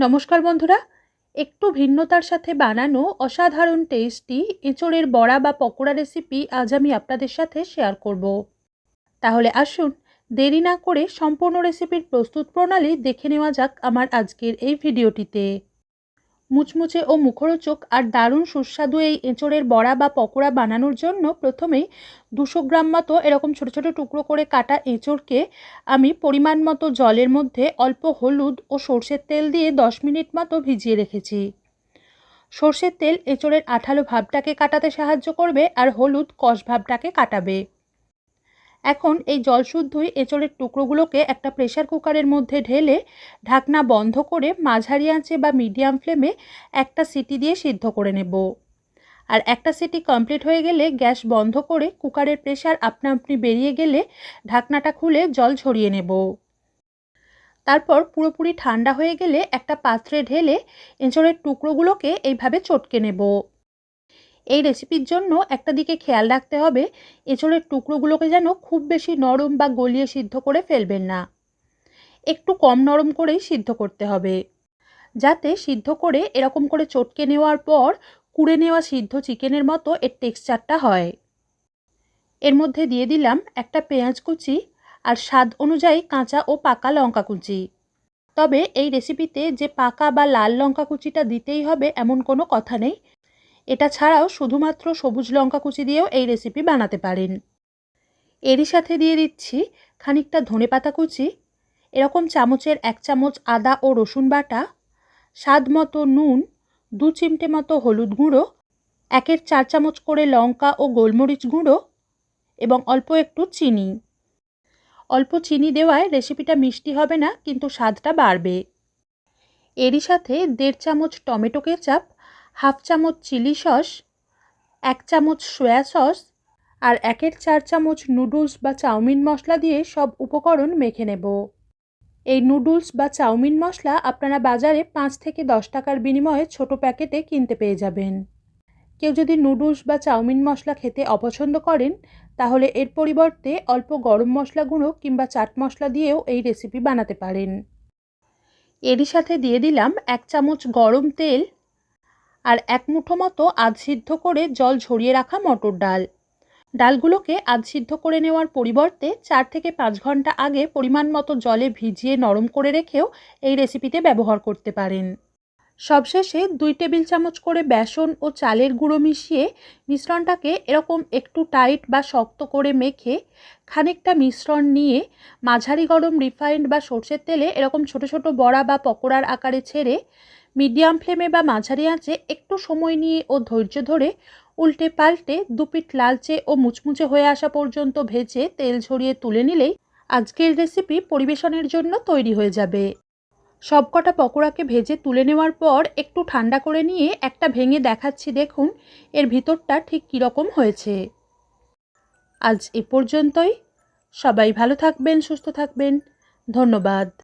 নমস্কার বন্ধুরা, একটু ভিন্নতার সাথে বানানো অসাধারণ টেস্টি এঁচড়ের বড়া বা পকোড়া রেসিপি আজ আমি আপনাদের সাথে শেয়ার করব। তাহলে আসুন, দেরি না করে সম্পূর্ণ রেসিপির প্রস্তুত প্রণালী দেখে নেওয়া যাক আমার আজকের এই ভিডিওটিতে মুচমুচে ও মুখরোচক আর দারুণ সুস্বাদু এই এঁচড়ের বড়া বা পকোড়া বানানোর জন্য প্রথমেই দুশো গ্রাম মতো এরকম ছোটো ছোটো টুকরো করে কাটা এঁচড়কে আমি পরিমাণ মতো জলের মধ্যে অল্প হলুদ ও সর্ষের তেল দিয়ে দশ মিনিট মতো ভিজিয়ে রেখেছি। সর্ষের তেল এঁচড়ের আঠালো ভাবটাকে কাটাতে সাহায্য করবে আর হলুদ কষ ভাবটাকে কাটাবে। এখন এই জলশুদ্ধই এঁচড়ের টুকরোগুলোকে একটা প্রেশার কুকারের মধ্যে ঢেলে ঢাকনা বন্ধ করে মাঝারি আঁচে বা মিডিয়াম ফ্লেমে একটা সিটি দিয়ে সিদ্ধ করে নেব। আর একটা সিটি কমপ্লিট হয়ে গেলে গ্যাস বন্ধ করে কুকারের প্রেশার আপনা আপনি বেরিয়ে গেলে ঢাকনাটা খুলে জল ঝরিয়ে নেব। তারপর পুরোপুরি ঠান্ডা হয়ে গেলে একটা পাত্রে ঢেলে এঁচড়ের টুকরোগুলোকে এইভাবে চটকে নেব। এই রেসিপির জন্য একটা দিকে খেয়াল রাখতে হবে, এঁচড়ের টুকরোগুলোকে যেন খুব বেশি নরম বা গলিয়ে সিদ্ধ করে ফেলবেন না। একটু কম নরম করেই সিদ্ধ করতে হবে। যাতে সিদ্ধ করে এরকম করে চটকে নেওয়ার পর কুড়ে নেওয়া সিদ্ধ চিকেনের মতো এর টেক্সচারটা হয়। এর মধ্যে দিয়ে দিলাম একটা পেঁয়াজ কুচি আর স্বাদ অনুযায়ী কাঁচা ও পাকা লঙ্কা কুচি। তবে এই রেসিপিতে যে পাকা বা লাল লঙ্কা কুচিটা দিতেই হবে এমন কোনো কথা নেই। এটা ছাড়াও শুধুমাত্র সবুজ লঙ্কা কুচি দিয়েও এই রেসিপি বানাতে পারেন। এরই সাথে দিয়ে দিচ্ছি খানিকটা ধনে পাতা কুচি, এরকম চামচের এক চামচ আদা ও রসুন বাটা, স্বাদ মতো নুন, দু চিমটে মতো হলুদ গুঁড়ো, একের চার চামচ করে লঙ্কা ও গোলমরিচ গুঁড়ো এবং অল্প একটু চিনি। অল্প চিনি দেওয়ায় রেসিপিটা মিষ্টি হবে না, কিন্তু স্বাদটা বাড়বে। এরই সাথে দেড় চামচ টমেটো কেচাপ হাফ চামচ চিলি সস, এক চামচ সয়া সস আর একের চার চামচ নুডলস বা চাউমিন মশলা দিয়ে সব উপকরণ মেখে নেব। এই নুডলস বা চাউমিন মশলা আপনারা বাজারে পাঁচ থেকে দশ টাকার বিনিময়ে ছোট প্যাকেটে কিনতে পেয়ে যাবেন। কেউ যদি নুডলস বা চাউমিন মশলা খেতে অপছন্দ করেন, তাহলে এর পরিবর্তে অল্প গরম মশলা গুঁড়ো কিংবা চাট মশলা দিয়েও এই রেসিপি বানাতে পারেন। এরই সাথে দিয়ে দিলাম এক চামচ গরম তেল আর এক মুঠো মতো আধ সিদ্ধ করে জল ঝরিয়ে রাখা মটর ডাল। ডালগুলোকে আধ সিদ্ধ করে নেওয়ার পরিবর্তে চার থেকে পাঁচ ঘণ্টা আগে পরিমাণ মতো জলে ভিজিয়ে নরম করে রেখেও এই রেসিপিতে ব্যবহার করতে পারেন। সবশেষে দুই টেবিল চামচ করে বেসন ও চালের গুঁড়ো মিশিয়ে মিশ্রণটাকে এরকম একটু টাইট বা শক্ত করে মেখে খানিকটা মিশ্রণ নিয়ে মাঝারি গরম রিফাইন্ড বা সর্ষের তেলে এরকম ছোট ছোট বড়া বা পকোড়ার আকারে ছেড়ে মিডিয়াম ফ্লেমে বা মাঝারি আঁচে একটু সময় নিয়ে ও ধৈর্য ধরে উল্টে পাল্টে দুপিট লালচে ও মুচমুচে হয়ে আসা পর্যন্ত ভেজে তেল ঝরিয়ে তুলে নিলেই আজকের রেসিপি পরিবেশনের জন্য তৈরি হয়ে যাবে। সবকটা পকোড়াকে ভেজে তুলে নেওয়ার পর একটু ঠান্ডা করে নিয়ে একটা ভেঙে দেখাচ্ছি, দেখুন এর ভিতরটা ঠিক কীরকম হয়েছে। আজ এ পর্যন্তই। সবাই ভালো থাকবেন, সুস্থ থাকবেন। ধন্যবাদ।